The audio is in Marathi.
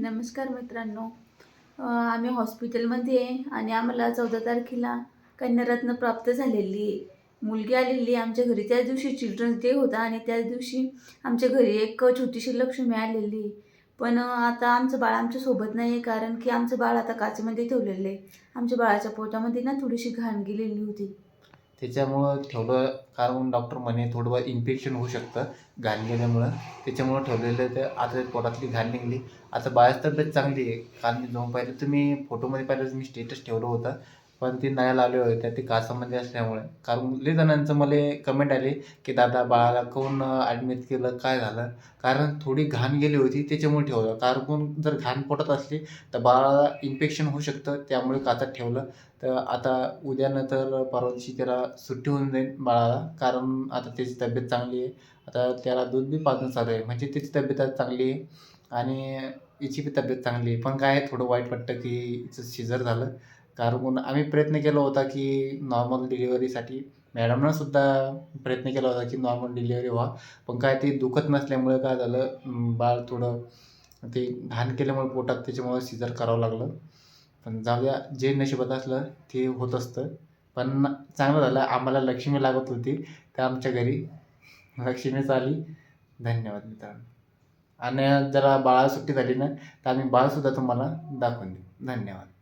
नमस्कार मित्रांनो. आम्ही हॉस्पिटलमध्ये आहे आणि आम्हाला चौदा तारखेला कन्यारत्न प्राप्त झालेली आहे. मुलगी आलेली आहे आमच्या घरी. त्या दिवशी चिल्ड्रन्स डे होता आणि त्याच दिवशी आमच्या घरी एक छोटीशी लक्ष्मी आलेली पण आता आमचं बाळ आमच्यासोबत नाही आहे कारण की आमचं बाळ आता काचेमध्ये ठेवलेलं आहे. आमच्या बाळाच्या पोटामध्ये ना थोडीशी घाण गेलेली होती. त्याच्यामुळं ठेवलं कारण डॉक्टर म्हणे थोडंफार इन्फेक्शन होऊ शकतं घाण गेल्यामुळं. त्याच्यामुळं ठेवलेलं ते. आता पोटातली घाण निघाली. आता बाळाची तब्येत चांगली आहे. कारण मी जाऊन पाहिलं तुम्ही फोटोमध्ये पाहिलं मी स्टेटस ठेवलं होतं. पण ती नाही लावले होत्या ते कासामध्ये असल्यामुळे. कारण लई जणांचं मला कमेंट आली की दादा बाळाला कोण ॲडमिट केलं? काय झालं? कारण थोडी घाण गेली होती त्याच्यामुळे ठेवलं. कारण कोण जर घाण पोटात असली तर बाळाला इन्फेक्शन होऊ शकतं त्यामुळे काचात ठेवलं. तर आता उद्यानंतर तर परवाची त्याला सुट्टी होऊन जाईल बाळाला. कारण आता त्याची तब्येत चांगली आहे. आता त्याला दूध बी पाजून चालू आहे. म्हणजे त्याची तब्येत चांगली आहे आणि हिची बी तब्येत चांगली आहे. पण काय थोडं वाईट वाटतं की हिचं शिजर झालं. कारण आम्ही प्रयत्न केला होता की नॉर्मल डिलिव्हरीसाठी मॅडमनं सुद्धा प्रयत्न केला होता की नॉर्मल डिलिव्हरी व्हा. पण काय ते दुखत नसल्यामुळे काय झालं बाळ थोडं ते घाण केल्यामुळे पोटात त्याच्यामुळे सिजर करावं लागलं. पण जाऊ द्या जे नशिबात असलं ते होत असतं. पण चांगलं झालं आम्हाला लक्ष्मी लागत होती. त्या आमच्या घरी लक्ष्मीच आली धन्यवाद मित्रांनो. आणि जरा बाळा सुट्टी झाली ना तर आम्ही बाळसुद्धा तुम्हाला दाखवून देऊ. धन्यवाद.